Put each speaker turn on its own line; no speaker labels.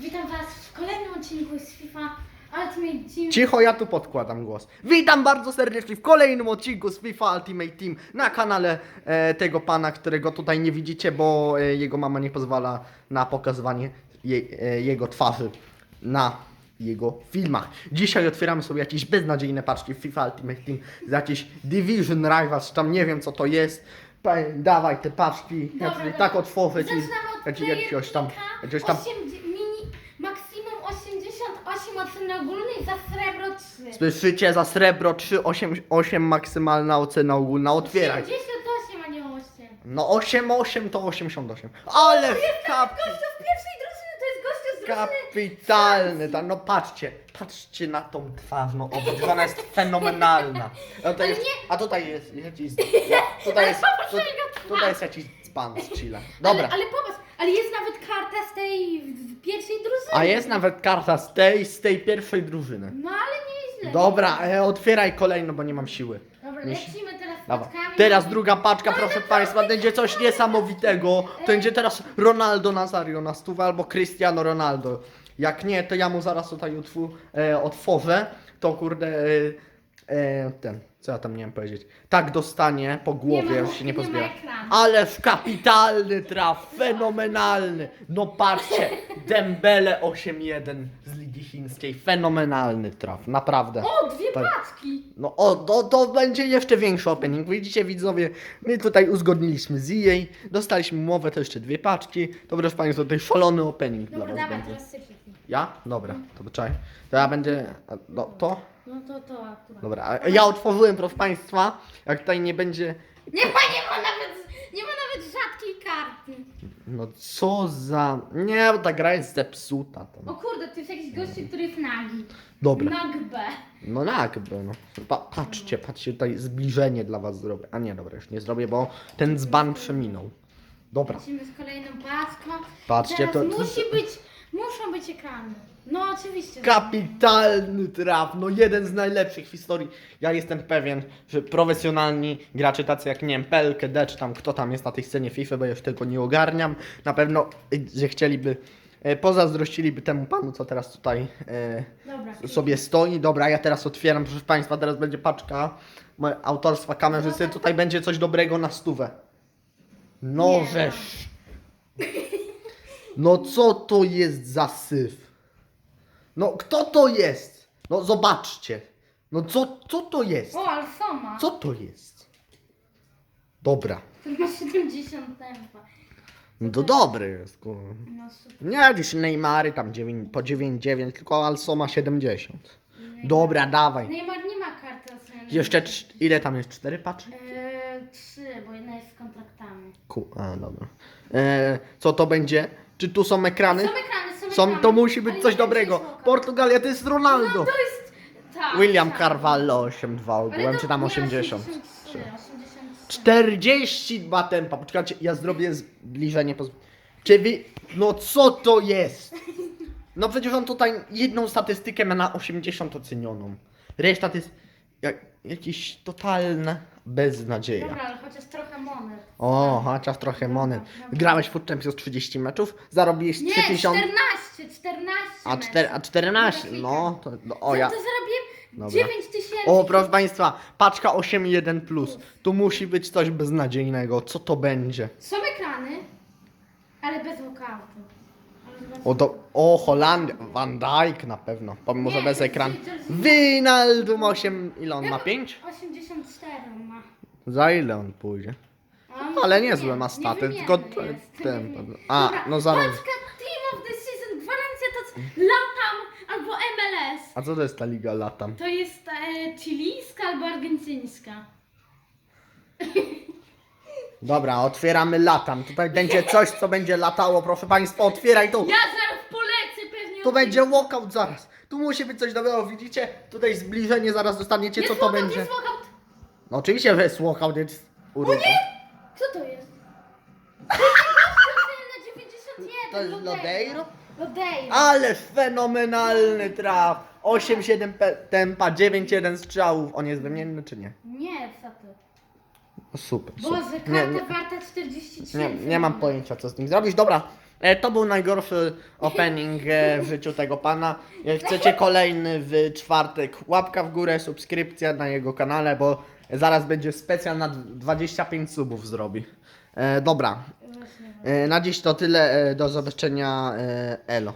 Witam Was w kolejnym odcinku z FIFA Ultimate Team.
Cicho, ja tu podkładam głos. Witam bardzo serdecznie w kolejnym odcinku z FIFA Ultimate Team na kanale e, tego pana, którego tutaj nie widzicie, bo e, jego mama nie pozwala na pokazywanie je, e, jego twarzy na jego filmach. Dzisiaj otwieramy sobie jakieś beznadziejne paczki w FIFA Ultimate Team z jakiś Division Rivals, tam nie wiem co to jest. Pa- Dawaj te paczki, ja
Dobra,
ci
dobra.
tak otworzę ci
Zaczynamy od
jak- jakiegoś tam, jakiegoś tam
8, mini, maksimum 88 oceny ogólnej za srebro 3.
Słyszycie za srebro 3, 8, 8 maksymalna ocena ogólna, otwieraj.
88, a nie 8.
No 8, 8 to 88. Ale kap,
Gościu z pierwszej drużyny to jest gościu z drużyny.
kapitalny, ta, no patrzcie, patrzcie na tą twarz, no obydwa, ona jest fenomenalna. A tutaj jest, a tutaj jest jakiś, ja, tutaj jest, tu, tutaj jest jakiś dzban z Chile. Dobra,
Ale, ale popatrz, ale jest nawet karta z tej w-.
a jest nawet karta z tej, z tej pierwszej drużyny.
No ale nie źle.
Dobra, e, otwieraj kolejną, bo nie mam siły.
Dobra, lecimy teraz
Dobra. Teraz druga paczka, proszę Państwa, będzie coś niesamowitego. To będzie teraz Ronaldo Nazario na stówę albo Cristiano Ronaldo. Jak nie, to ja mu zaraz tutaj utwu, e, otworzę. To kurde, e, e, ten, co ja tam miałem powiedzieć. Tak dostanie po głowie,
ma-
już się nie
nie ma
pozbiera.
ekranu.
Ależ kapitalny traf, fenomenalny. No patrzcie, Dembele 8-1 z Ligi Chińskiej, fenomenalny traf, naprawdę.
O, dwie
Tak.
paczki.
No o, to, to będzie jeszcze większy opening. Widzicie widzowie, my tutaj uzgodniliśmy z EA, dostaliśmy umowę, to jeszcze dwie paczki. To proszę Państwa, tutaj szalony opening
Dobra,
dla Was
dawaj,
będzie.
teraz sypnij.
Ja? Dobra, to poczekaj. To ja będzie, a, no to?
No to to akurat.
Dobra, a ja otworzyłem proszę Państwa, jak tutaj nie będzie,
Nie ma, nie ma nawet, nie ma nawet rzadkiej karty.
no co za, nie, bo ta gra jest zepsuta.
O
To.
kurde, to jest jakiś gościu, który jest nagi.
Dobra,
Nag B.
no jakby, no. Pa, patrzcie, patrzcie, tutaj zbliżenie dla Was zrobię. A nie, dobra, już nie zrobię, bo ten dzban przeminął. Dobra.
Lecimy z kolejną paczką.
Patrzcie,
Teraz
to-
musi być, muszą być ekrany. No oczywiście. że-
Kapitalny traf, no jeden z najlepszych w historii. Ja jestem pewien, że profesjonalni gracze tacy jak nie wiem, Pelkę, czy tam kto tam jest na tej scenie FIFA, bo ja już tego nie ogarniam, na pewno, y, że chcieliby, e, pozazdrościliby temu panu, co teraz tutaj e,
Dobra.
sobie stoi. Dobra, ja teraz otwieram, proszę Państwa, teraz będzie paczka moje autorstwa kamerzysty, tutaj będzie coś dobrego na stówę. No
Nie.
żeż. No co to jest za syf? No kto to jest? No zobaczcie. No co, co to jest?
O, Alsoma.
Co to jest? Dobra.
Który ma 70 tempa.
No to dobry jest. kurwa.
No super.
Nie jakieś Neymary tam 9, po 9,9, tylko Alsoma 70. Dobra, dawaj.
Neymar nie ma karty oceny.
Jeszcze cz- ile tam jest? Cztery paczki?
Eee, trzy, bo jedna jest z kontraktami.
Ku, a dobra. E, co to będzie? Czy tu są ekrany?
Są ekrany, są,
Są,
ekrany.
to musi
ale
być
nie
coś dobrego. Portugalia to jest Ronaldo.
No to jest... Tak,
William
tak.
Carvalho 8,2
Ale
ogółem,
to
czy tam
nie,
80.
83, 83.
42 tempa. Poczekajcie, ja zrobię zbliżenie. Poz... Czy wy... No co to jest? No przecież on tutaj jedną statystykę ma na 80 ocenioną. Reszta to jest jak, jakieś totalna beznadzieja.
Dobra, ale
O, chociaż trochę monet. Grałeś w Champions 30 meczów, zarobiłeś
Nie,
3000.
14, 14
A, czter, a 14,
Dobra,
no to, no, o
Za
ja.
to zarobiłem
Dobra.
9 tysięcy.
O, proszę Państwa, paczka 8.1 plus. Tu musi być coś beznadziejnego. Co to będzie?
Są ekrany, ale bez zobaczmy.
O, to, o Holandia, Van Dijk na pewno, pomimo że
Nie,
bez
to
ekranu.
jest- to jest-
Wijnaldum 8, ile on ma? 5?
84 ma.
Za ile on pójdzie? Ale
nie,
niezłe ma staty, tylko ten- a, no zaraz.
Paczka Team of the Season, gwarancja to c- Latam albo MLS.
A co to jest ta liga latam?
To jest e, chilijska albo argentyńska.
Dobra, otwieramy latam. Tutaj będzie coś, co będzie latało, proszę Państwa, otwieraj tu.
Ja zaraz polecę pewnie.
Tu będzie walkout zaraz. Tu musi być coś dobrego, widzicie? Tutaj zbliżenie, zaraz dostaniecie, co to będzie.
Jest walkout.
No oczywiście, że jest walkout, jest urówka.
Co to jest? na 91.
To jest Lodeiro?
Lodeiro.
Ależ fenomenalny traf! 8-7 pe- tempa, 9-1 strzałów. On jest wymienny czy nie?
Nie, co ty?
No super,
Boże,
super.
karta
Nie, nie,
warta 40
nie, nie mam pojęcia co z nim zrobić. Dobra, to był najgorszy opening e, w życiu tego pana. Jak chcecie kolejny w czwartek, łapka w górę, subskrypcja na jego kanale, bo zaraz będzie specjal na 25 subów zrobi. E, dobra, e, na dziś to tyle. E, do zobaczenia. E, elo.